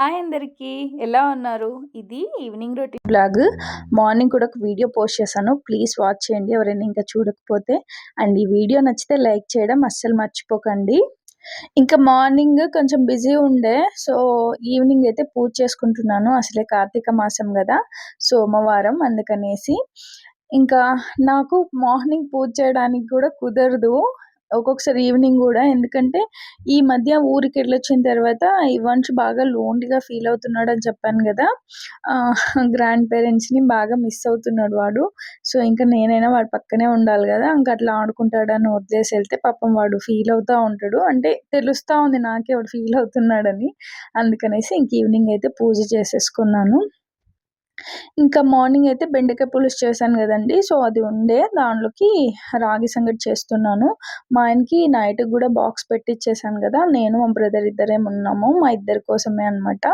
Hi అందరికీ ఎలా ఉన్నారు? ఇది ఈవినింగ్ రొటీన్ బ్లాగ్. మార్నింగ్ కూడా ఒక వీడియో పోస్ట్ చేశాను. ప్లీజ్ వాచ్ చేయండి ఎవరైనా ఇంకా చూడకపోతే. అండ్ ఈ వీడియో నచ్చితే లైక్ చేయడం అస్సలు మర్చిపోకండి. ఇంకా మార్నింగ్ కొంచెం బిజీ ఉండే సో ఈవినింగ్ అయితే పూజ చేసుకుంటున్నాను. అసలే కార్తీక మాసం కదా సోమవారం అందుకనేసి. ఇంకా నాకు మార్నింగ్ పూజ చేయడానికి కూడా కుదరదు. ఒక్కొక్కసారి ఈవినింగ్ కూడా. ఎందుకంటే ఈ మధ్య ఊరికి వెళ్ళొచ్చిన తర్వాత ఇవాంశ్ బాగా లోన్లీగా ఫీల్ అవుతున్నాడు అని చెప్పాను కదా. గ్రాండ్ పేరెంట్స్ని బాగా మిస్ అవుతున్నాడు వాడు. సో ఇంకా నేనైనా వాడు పక్కనే ఉండాలి కదా. ఇంకా అట్లా ఆడుకుంటాడని వదిలేసి వెళ్తే పాపం వాడు ఫీల్ అవుతూ ఉంటాడు. అంటే తెలుస్తూ ఉంది నాకే వాడు ఫీల్ అవుతున్నాడని. అందుకనేసి ఇంక ఈవినింగ్ అయితే పూజ చేసేసుకున్నాను. ఇంకా మార్నింగ్ అయితే బెండకాయ పులుసు చేశాను కదండి. సో అది ఉండే. దాంట్లోకి రాగి సంగటి చేస్తున్నాను. మా ఆయనకి నైట్ కూడా బాక్స్ పెట్టిచ్చేసాను కదా. నేను మా బ్రదర్ ఇద్దరేం ఉన్నాము. మా ఇద్దరి కోసమే అనమాట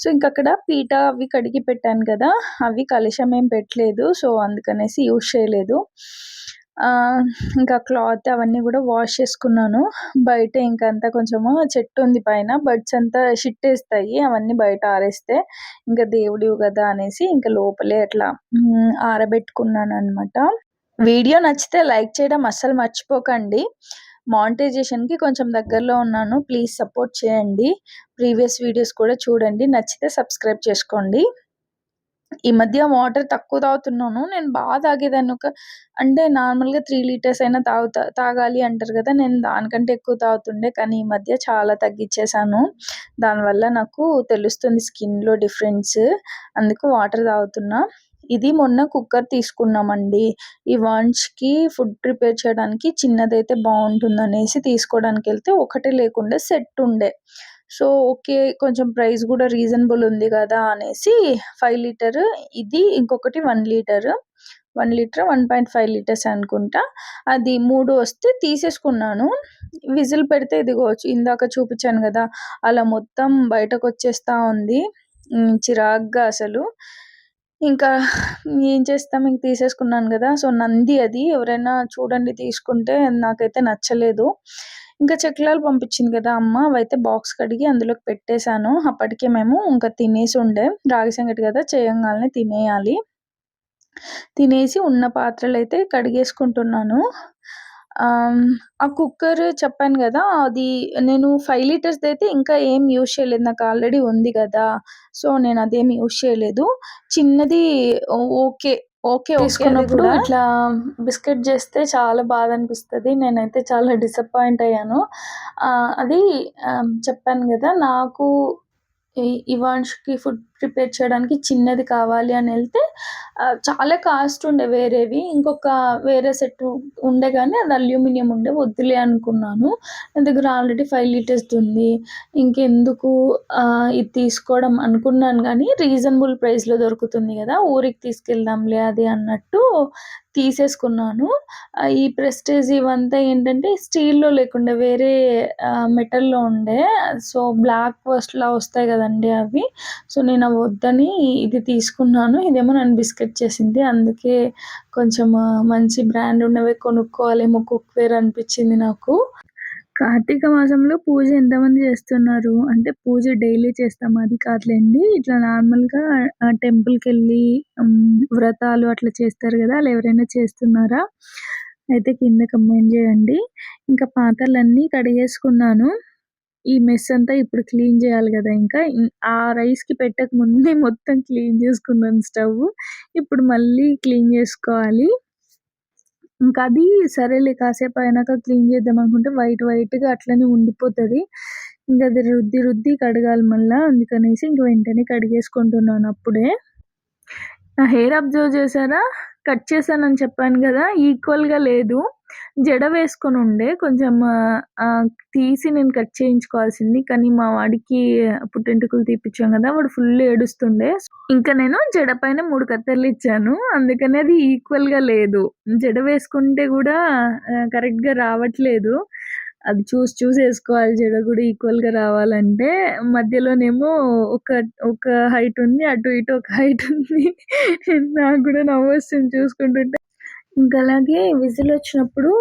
సో ఇంక అక్కడ పీట అవి కడిగి పెట్టాను కదా. అవి కలుషం ఏం పెట్టలేదు. సో అందుకనేసి యూజ్ చేయలేదు. ఇంకా క్లాత్ అవన్నీ కూడా వాష్ చేసుకున్నాను. బయట ఇంకా అంతా కొంచెము చెట్టు ఉంది పైన. బర్డ్స్ అంతా షిట్ వేస్తాయి అవన్నీ బయట ఆరేస్తే ఇంకా దేవుడివి కదా అనేసి ఇంకా లోపలే అట్లా ఆరబెట్టుకున్నాను అనమాట వీడియో నచ్చితే లైక్ చేయడం అస్సలు మర్చిపోకండి. మానిటైజేషన్కి కొంచెం దగ్గరలో ఉన్నాను. ప్లీజ్ సపోర్ట్ చేయండి. ప్రీవియస్ వీడియోస్ కూడా చూడండి. నచ్చితే సబ్స్క్రైబ్ చేసుకోండి. ఈ మధ్య వాటర్ తక్కువ తాగుతున్నాను. నేను బాగా తాగేదాన్ని. ఒక అంటే నార్మల్గా త్రీ లీటర్స్ అయినా తాగుతా తాగాలి అంటారు కదా. నేను దానికంటే ఎక్కువ తాగుతుండే. కానీ ఈ మధ్య చాలా తగ్గించేసాను దానివల్ల నాకు తెలుస్తుంది స్కిన్లో డిఫరెన్స్. అందుకు వాటర్ తాగుతున్నా. ఇది మొన్న కుక్కర్ తీసుకున్నామండి. ఈ వాన్స్కి ఫుడ్ ప్రిపేర్ చేయడానికి చిన్నదైతే బాగుంటుందనేసి తీసుకోవడానికి వెళ్తే ఒకటే లేకుండా సెట్ ఉండే. సో ఓకే కొంచెం ప్రైస్ కూడా రీజనబుల్ ఉంది కదా అనేసి ఫైవ్ లీటర్ ఇది ఇంకొకటి one litre one litre one point five litres అనుకుంటా. అది మూడు వస్తే తీసేసుకున్నాను. విజిల్ పెడితే ఇదిగోవచ్చు ఇందాక చూపించాను కదా అలా మొత్తం బయటకు వచ్చేస్తూ ఉంది. చిరాగ్గా అసలు. ఇంకా ఏం చేస్తాం? ఇంక తీసేసుకున్నాను కదా. సో నంది అది ఎవరైనా చూడండి తీసుకుంటే నాకైతే నచ్చలేదు. ఇంకా చెక్లాలు పంపించింది కదా అమ్మ అవైతే బాక్స్ కడిగి అందులోకి పెట్టేశాను. అప్పటికే మేము ఇంకా తినేసి ఉండే రాగి సంగటి కదా చేయంగానే తినేయాలి. తినేసి ఉన్న పాత్రలు అయితే కడిగేసుకుంటున్నాను ఆ కుక్కర్ చెప్పాను కదా అది నేను ఫైవ్ లీటర్స్ది అయితే ఇంకా ఏం యూజ్ చేయలేదు. నాకు ఆల్రెడీ ఉంది కదా సో నేను అదేం యూజ్ చేయలేదు. చిన్నది ఓకే ఓకే తీసుకున్నప్పుడు ఇట్లా బిస్కెట్ చేస్తే చాలా బాధ అనిపిస్తుంది నేనైతే చాలా డిసప్పాయింట్ అయ్యాను. అది చెప్పాను కదా నాకు ఇవాన్ష్కి ఫుడ్ ప్రిపేర్ చేయడానికి చిన్నది కావాలి అని వెళ్తే చాలా కాస్ట్ ఉండే వేరేవి. ఇంకొక వేరే సెట్ ఉండే కానీ అది అల్యూమినియం ఉండే వద్దులే అనుకున్నాను. నా దగ్గర ఆల్రెడీ ఫైవ్ లీటర్స్ ఉంది. ఇంకెందుకు ఇది తీసుకోవడం అనుకున్నాను కానీ రీజనబుల్ ప్రైస్లో దొరుకుతుంది కదా ఊరికి తీసుకెళ్దాంలే అది అన్నట్టు తీసేసుకున్నాను. ఈ ప్రెస్టేజ్ ఇవంతా ఏంటంటే స్టీల్లో లేకుండా వేరే మెటల్లో ఉండే సో బ్లాక్ ఫస్ట్లా వస్తాయి కదండి అవి. సో నేను వద్దని ఇది తీసుకున్నాను. ఇదేమో నన్ను బిస్కెట్ చేసింది. అందుకే కొంచెం మంచి బ్రాండ్ ఉన్నవే కొనుక్కోవాలేమో కుక్వేర్ అనిపించింది నాకు. కార్తీక మాసంలో పూజ ఎంతమంది చేస్తున్నారు? అంటే పూజ డైలీ చేస్తాం అది కాదులేండి. ఇట్లా నార్మల్గా టెంపుల్కి వెళ్ళి వ్రతాలు అట్లా చేస్తారు కదా? అలా ఎవరైనా చేస్తున్నారా? అయితే కింద కమెంట్ చేయండి. ఇంకా పాత్రలన్నీ కడిగేసుకున్నాను. ఈ మెస్ అంతా ఇప్పుడు క్లీన్ చేయాలి కదా ఇంకా. ఆ రైస్కి పెట్టక ముందే మొత్తం క్లీన్ చేసుకున్నాను స్టవ్. ఇప్పుడు మళ్ళీ క్లీన్ చేసుకోవాలి. ఇంకా అది సరేలే కాసేపు అయినాక క్లీన్ చేద్దాం అనుకుంటే వైట్ వైట్గా అట్లనే ఉండిపోతుంది. ఇంకా అది రుద్ది రుద్ది కడగాలి మళ్ళీ. అందుకనేసి ఇంక వెంటనే కడిగేసుకుంటున్నాను అప్పుడే. నా హెయిర్ అబ్జర్వ్ చేశారా? కట్ చేశానని చెప్పాను కదా ఈక్వల్గా లేదు. జడ వేసుకొని ఉండే కొంచెం తీసి నేను కట్ చేయించుకోవాల్సింది. కానీ మా వాడికి పుట్టెంటుకలు తీపిచ్చాం కదా వాడు ఫుల్ ఏడుస్తుండే. ఇంకా నేను జడ పైన మూడు కత్తెరలు ఇచ్చాను. అందుకని అది ఈక్వల్గా లేదు. జడ వేసుకుంటే కూడా కరెక్ట్గా రావట్లేదు. అది చూసి చూసి వేసుకోవాలి. జడ కూడా ఈక్వల్గా రావాలంటే మధ్యలోనేమో ఒక ఒక హైట్ ఉంది అటు ఇటు ఒక హైట్ ఉంది. నాకు కూడా నవ్వు వస్తుంది చూసుకుంటుంటే. ఇంకా అలాగే విజిల్ వచ్చినప్పుడు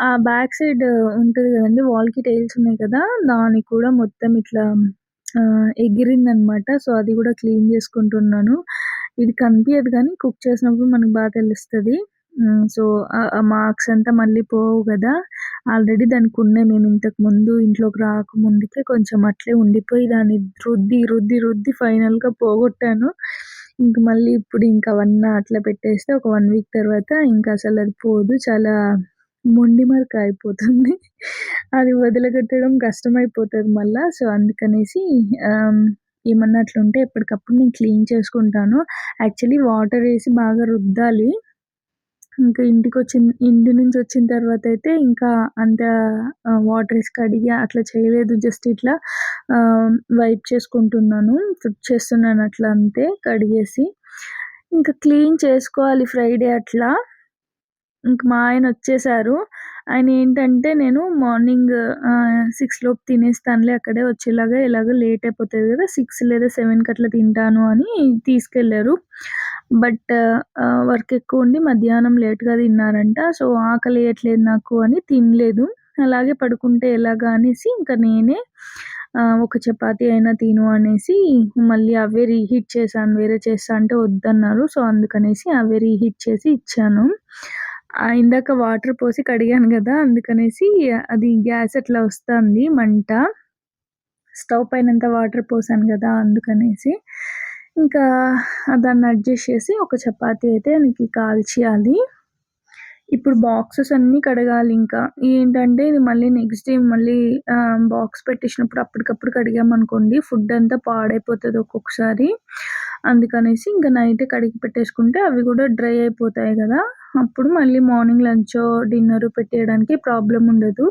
ఆ బ్యాక్ సైడ్ ఉంటుంది కదండి వాల్కి టైల్స్ ఉన్నాయి కదా దానికి కూడా మొత్తం ఇట్లా ఎగిరిందనమాట. సో అది కూడా క్లీన్ చేసుకుంటున్నాను. ఇది కనిపించదు కానీ కుక్ చేసినప్పుడు మనకు బాగా తెలుస్తుంది. సో ఆ మార్క్స్ అంతా మళ్ళీ పోవు కదా. ఆల్రెడీ దానికి ఉన్నాయి. మేము ఇంతకు ముందు ఇంట్లోకి రాకముందుకే కొంచెం అట్లే ఉండిపోయి దాన్ని రుద్ది రుద్ది రుద్ది ఫైనల్గా పోగొట్టాను. ఇంక మళ్ళీ ఇప్పుడు ఇంకా అవన్నీ అట్లా పెట్టేస్తే ఒక వన్ వీక్ తర్వాత ఇంకా అసలు అది పోదు. చాలా మొండి మరక అయిపోతుంది. అది వదిలిపెట్టడం కష్టమైపోతుంది మళ్ళీ. సో అందుకనేసి ఏమన్నా అట్లుంటే ఎప్పటికప్పుడు నేను క్లీన్ చేసుకుంటాను. యాక్చువల్లీ వాటర్ వేసి బాగా రుద్దాలి. ఇంకా ఇంటికి వచ్చిన ఇంటి నుంచి వచ్చిన తర్వాత అయితే ఇంకా అంత వాటర్ వేసి కడిగి అట్లా చేయలేదు. జస్ట్ ఇట్లా వైప్ చేసుకుంటున్నాను. ఫుడ్ చేస్తున్నాను అట్లా అంతే కడిగేసి. ఇంకా క్లీన్ చేసుకోవాలి ఫ్రైడే అట్లా. ఇంక మా ఆయన వచ్చేసారు. ఆయన ఏంటంటే నేను మార్నింగ్ సిక్స్ లోపు తినేస్తానులే అక్కడే వచ్చేలాగా ఎలాగో లేట్ అయిపోతుంది కదా సిక్స్ లేదా సెవెన్కి అట్లా తింటాను అని తీసుకెళ్ళారు. బట్ వర్క్ ఎక్కువ ఉండి మధ్యాహ్నం లేట్గా తిన్నారంట. సో ఆకలి వేయట్లేదు నాకు అని తినలేదు. అలాగే పడుకుంటే ఎలాగా అనేసి ఇంకా నేనే ఒక చపాతి అయినా తిను అనేసి మళ్ళీ అవే రీహీట్ చేశాను. వేరే చేస్తా అంటే వద్దన్నారు. సో అందుకనేసి అవే రీహీట్ చేసి ఇచ్చాను. ఇందాక వాటర్ పోసి కడిగాను కదా అందుకనేసి అది గ్యాస్ అట్లా వస్తుంది మంట. స్టవ్ పైనంత వాటర్ పోసాను కదా అందుకనేసి. ఇంకా దాన్ని అడ్జస్ట్ చేసి ఒక చపాతి అయితే దానికి కాల్చేయాలి. ఇప్పుడు బాక్సెస్ అన్నీ కడగాలి ఇంకా. ఏంటంటే ఇది మళ్ళీ నెక్స్ట్ డే మళ్ళీ బాక్స్ పెట్టేసినప్పుడు అప్పటికప్పుడు కడిగామనుకోండి ఫుడ్ అంతా పాడైపోతుంది ఒక్కొక్కసారి. అందుకనేసి ఇంకా నైట్ కడిగి పెట్టేసుకుంటే అవి కూడా డ్రై అయిపోతాయి కదా. అప్పుడు మళ్ళీ మార్నింగ్ లంచ్ డిన్నర్ పెట్టేయడానికి ప్రాబ్లం ఉండదు.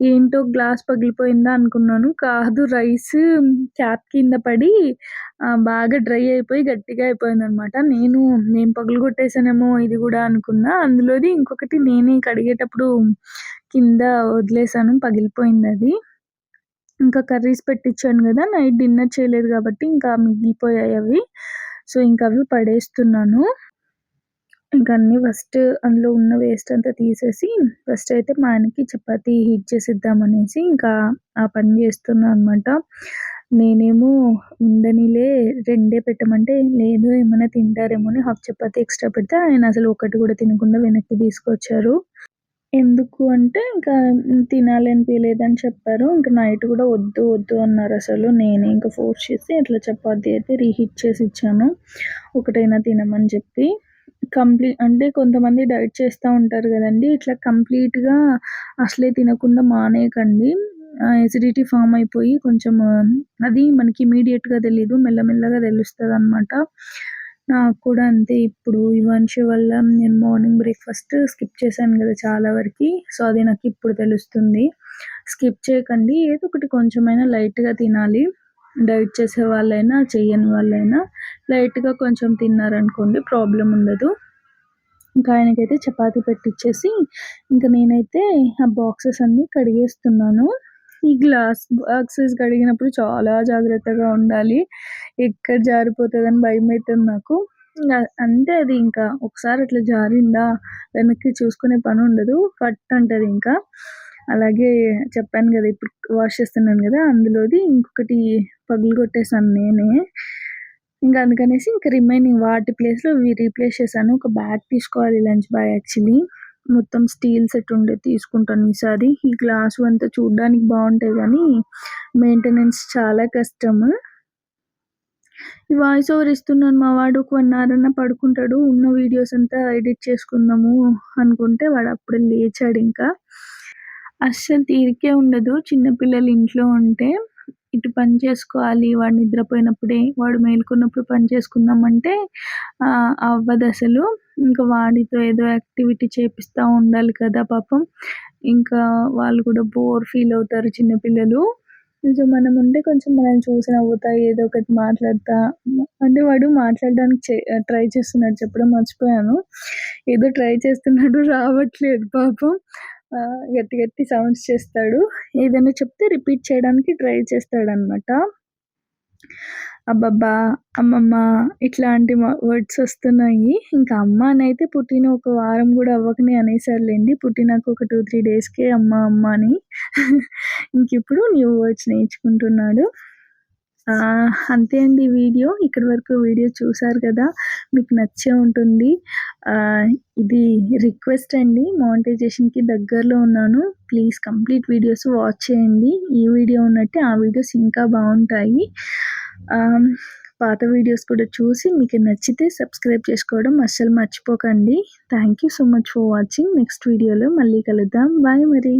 ఏంటో గ్లాస్ పగిలిపోయిందా అనుకున్నాను. కాదు రైస్ క్యాప్ కింద పడి బాగా డ్రై అయిపోయి గట్టిగా అయిపోయింది అనమాట నేను నేను పగులు కొట్టేసానేమో ఇది కూడా అనుకున్నా. అందులోది ఇంకొకటి నేనే కడిగేటప్పుడు కింద వదిలేసాను పగిలిపోయింది అది. ఇంకా కర్రీస్ పెట్టించాను కదా నైట్ డిన్నర్ చేయలేదు కాబట్టి ఇంకా మిగిలిపోయాయి అవి. సో ఇంకా అవి పడేస్తున్నాను. ఇంకా అన్ని ఫస్ట్ అందులో ఉన్న వేస్ట్ అంతా తీసేసి ఫస్ట్ అయితే మా ఆయనకి చపాతి హీట్ చేసిద్దామనేసి ఇంకా ఆ పని చేస్తున్నా అనమాట నేనేమో ఉండనిలే రెండే పెట్టమంటే లేదు ఏమైనా తింటారేమో అని హాఫ్ చపాతి ఎక్స్ట్రా పెడితే ఆయన అసలు ఒకటి కూడా తినకుండా వెనక్కి తీసుకొచ్చారు. ఎందుకు అంటే ఇంకా తినాలి అనిపించలేదని చెప్పారు. ఇంకా నైట్ కూడా వద్దు వద్దు అన్నారు అసలు. నేనే ఇంకా ఫోర్స్ చేసి అట్లా చపాతి అయితే రీహీట్ చేసి ఇచ్చాను. ఒకటైనా తినమని చెప్పి. కంప్లీట్ అంటే కొంతమంది డైట్ చేస్తూ ఉంటారు కదండి. ఇట్లా కంప్లీట్గా అసలే తినకుండా మానేయకండి. ఎసిడిటీ ఫామ్ అయిపోయి కొంచెం అది మనకి ఇమీడియట్గా తెలీదు మెల్లమెల్లగా తెలుస్తుంది అనమాట నాకు కూడా అంతే ఇప్పుడు. ఇవాన్షి వల్ల నేను మార్నింగ్ బ్రేక్ఫాస్ట్ స్కిప్ చేశాను కదా చాలా వరకు. సో అది నాకు ఇప్పుడు తెలుస్తుంది. స్కిప్ చేయకండి. ఏదో ఒకటి కొంచెమైనా లైట్గా తినాలి. డైట్ చేసే వాళ్ళైనా చేయని వాళ్ళైనా లైట్గా కొంచెం తిన్నారనుకోండి ప్రాబ్లం ఉండదు. ఇంకా ఆయనకైతే చపాతి పెట్టించేసి ఇంకా నేనైతే ఆ బాక్సెస్ అన్నీ కడిగేస్తున్నాను. ఈ గ్లాస్ బాక్సెస్ కడిగినప్పుడు చాలా జాగ్రత్తగా ఉండాలి. ఎక్కడ జారిపోతుందని భయం అవుతుంది నాకు. ఇంకా అంతే అది ఇంకా ఒకసారి అట్లా జారిందా వెనక్కి చూసుకునే పని ఉండదు ఫట్ అంటది ఇంకా. అలాగే చెప్పాను కదా ఇప్పుడు వాష్ చేస్తున్నాను కదా అందులోది ఇంకొకటి పగులు కొట్టేసాను నేనే. ఇంకా అందుకనేసి ఇంకా రిమైనింగ్ వాటి ప్లేస్లో రీప్లేస్ చేశాను. ఒక బ్యాగ్ తీసుకోవాలి లంచ్ బ్యాగ్ యాక్చువల్లీ మొత్తం స్టీల్ సెట్ ఉండే తీసుకుంటాను ఈసారి. ఈ గ్లాసు అంతా చూడడానికి బాగుంటాయి కానీ మెయింటెనెన్స్ చాలా కష్టం. ఈ వాయిస్ ఓవర్ ఇస్తున్నాను మా వాడు. ఒక వన్ అవర్ అన్న పడుకుంటాడు. ఉన్న వీడియోస్ అంతా ఎడిట్ చేసుకుందాము అనుకుంటే వాడు అప్పుడే లేచాడు ఇంకా. అస్సలు తీరికే ఉండదు. చిన్నపిల్లలు ఇంట్లో ఉంటే. ఇటు పని చేసుకోవాలి వాడు నిద్రపోయినప్పుడే వాడు మేలుకున్నప్పుడు పని చేసుకుందామంటే అవ్వదు అసలు. ఇంకా వాడితో ఏదో యాక్టివిటీ చేపిస్తూ ఉండాలి కదా పాపం. ఇంకా వాళ్ళు కూడా బోర్ ఫీల్ అవుతారు చిన్నపిల్లలు. సో మనం ఉంటే కొంచెం మనం చూసి నవ్వుతా ఏదో ఒకటి మాట్లాడతా. అంటే వాడు మాట్లాడడానికి ట్రై చేస్తున్నాడు చెప్పడం మర్చిపోయాను. ఏదో ట్రై చేస్తున్నాడు రావట్లేదు పాపం. గట్టి గట్టి సౌండ్స్ చేస్తాడు. ఏదైనా చెప్తే రిపీట్ చేయడానికి ట్రై చేస్తాడనమాట అబ్బబ్బా అమ్మమ్మ ఇట్లాంటి వర్డ్స్ వస్తున్నాయి. ఇంకా అమ్మ అని అయితే పుట్టిన ఒక వారం కూడా అవ్వకనే అనేసర్లేండి. పుట్టినాక ఒక టూ త్రీ డేస్కే అమ్మ అమ్మ అని. ఇంక ఇప్పుడు న్యూ వర్డ్స్ నేర్చుకుంటున్నాడు. అంతే అండి వీడియో. ఇక్కడి వరకు వీడియో చూసారు కదా. మీకు నచ్చే ఉంటుంది. ఇది రిక్వెస్ట్ అండి. మానిటైజేషన్కి దగ్గరలో ఉన్నాను. ప్లీజ్ కంప్లీట్ వీడియోస్ వాచ్ చేయండి. ఈ వీడియో ఉన్నట్టే ఆ వీడియోస్ ఇంకా బాగుంటాయి. పాత వీడియోస్ కూడా చూసి మీకు నచ్చితే సబ్స్క్రైబ్ చేసుకోవడం అస్సలు మర్చిపోకండి. Thank you so much for watching next వీడియోలో మళ్ళీ కలుద్దాం. బాయ్ మరి.